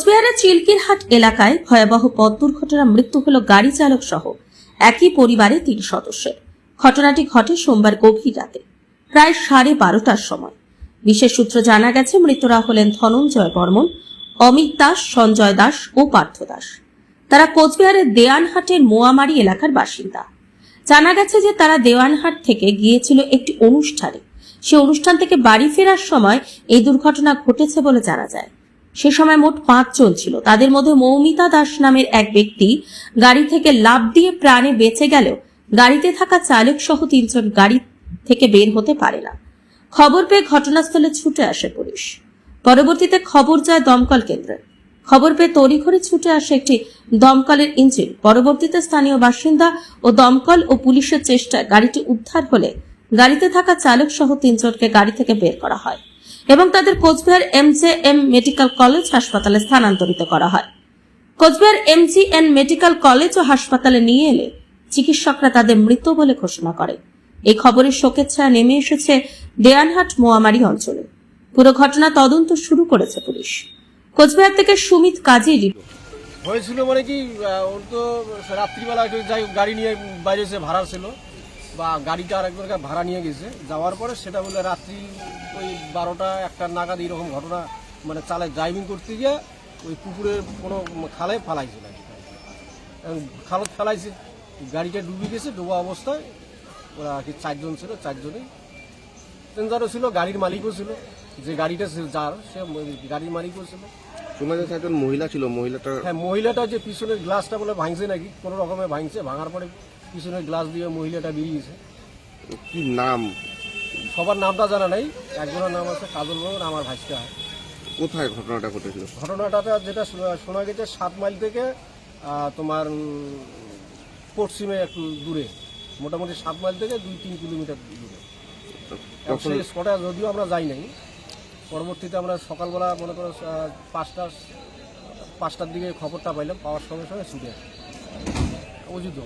কোচবিহারের চিলকিরহাট এলাকায় ভয়াবহ পথ দুর্ঘটনা মৃত্যু হল গাড়ি চালক সহ একই পরিবারে তিন সদস্যের ঘটনাটি ঘটে সোমবার গভীর রাতে, প্রায় সাড়ে বারোটার সময়। বিশেষ সূত্র জানা গেছে, মৃতরা হলেন ধনঞ্জয় বর্মন, অমিত দাস, সঞ্জয় দাস ও পার্থ দাস। তারা কোচবিহারের দেওয়ানহাটের মোয়ামারি এলাকার বাসিন্দা। জানা গেছে যে তারা দেওয়ানহাট থেকে গিয়েছিল একটি অনুষ্ঠানে। সে অনুষ্ঠান থেকে বাড়ি ফেরার সময় এই দুর্ঘটনা ঘটেছে বলে জানা যায়। সে সময় মোট পাঁচজন ছিল। তাদের মধ্যে মৌমিতা দাস নামের এক ব্যক্তি গাড়ি থেকে লাফ দিয়ে প্রাণে বেঁচে গেলেও গাড়িতে থাকা চালক সহ তিনজন গাড়ি থেকে বের হতে পারে না। খবর পেয়ে ঘটনাস্থলে ছুটে আসে পুলিশ। পরবর্তীতে খবর যায় দমকল কেন্দ্রে। খবর পেয়ে তড়িঘড়ি ছুটে আসে একটি দমকলের ইঞ্জিন। পরবর্তীতে স্থানীয় বাসিন্দা ও দমকল ও পুলিশের চেষ্টায় গাড়িটি উদ্ধার হলে গাড়িতে থাকা চালক সহ তিনজনকে গাড়ি থেকে বের করা হয়। এবং তাদের Cooch Behar MJ M medical college হাসপাতালে স্থানান্তরিত করা হয়। কোচবিহার এমজিএন মেডিকেল কলেজ ও হাসপাতালে নিয়ে এলে চিকিৎসকরা তাদের মৃত বলে ঘোষণা করে। এই খবরের শোকের ছায়া নেমে এসেছে দেয়ানহাট মোয়ামারি অঞ্চলে। পুরো ঘটনা তদন্ত শুরু করেছে পুলিশ। কোচবিহার থেকে সুমিত কাজী রিপোর্ট। হয়েছিল মানে কি ওর তো রাত্রিবেলা যাই, গাড়ি নিয়ে বাইরে এসে ভাড়া ছিল। বা গাড়িটা আরেকবার ভাড়া নিয়ে গেছে। যাওয়ার পরে সেটা বলে রাত্রি ওই বারোটা একটা নাগাদ এরকম ঘটনা মানে চালে ড্রাইভিং করতে গিয়ে ওই পুকুরের কোনো খালে ফালাইছিল খালত ফেলাইছে গাড়িটা ডুবে গেছে ডোবা অবস্থায় ওরা আর কি চারজন ছিল চারজনেই। প্যাসেঞ্জারও ছিল গাড়ির মালিকও ছিল যে গাড়িটা যার সে গাড়ির মালিকও ছিল। শোনা যাচ্ছে একজন মহিলা ছিল মহিলাটা হ্যাঁ মহিলাটা যে পিছনের গ্লাসটা বলে ভাঙছে নাকি কোনো রকমে ভাঙছে ভাঙার পরে পিছনের গ্লাস দিয়ে মহিলাটা বেরিয়েছে। কি নাম? সবার নামটা জানা নাই একজনের নাম আছে কাজল বর্মন আমার ভাইসটা কোথায় ঘটনাটা ঘটেছিল? ঘটনাটা যেটা শোনা- গেছে সাত মাইল থেকে তোমার পশ্চিমে একটু দূরে মোটামুটি সাত মাইল থেকে দুই তিন কিলোমিটার দূরে। সেই স্পটে যদিও আমরা যাই নাই পরবর্তীতে আমরা সকালবেলা মনে করো পাঁচটা পাঁচটার দিকে খবরটা পাইলাম পাওয়ার সঙ্গে সঙ্গে ছুটে আসি। অযুদ্ধ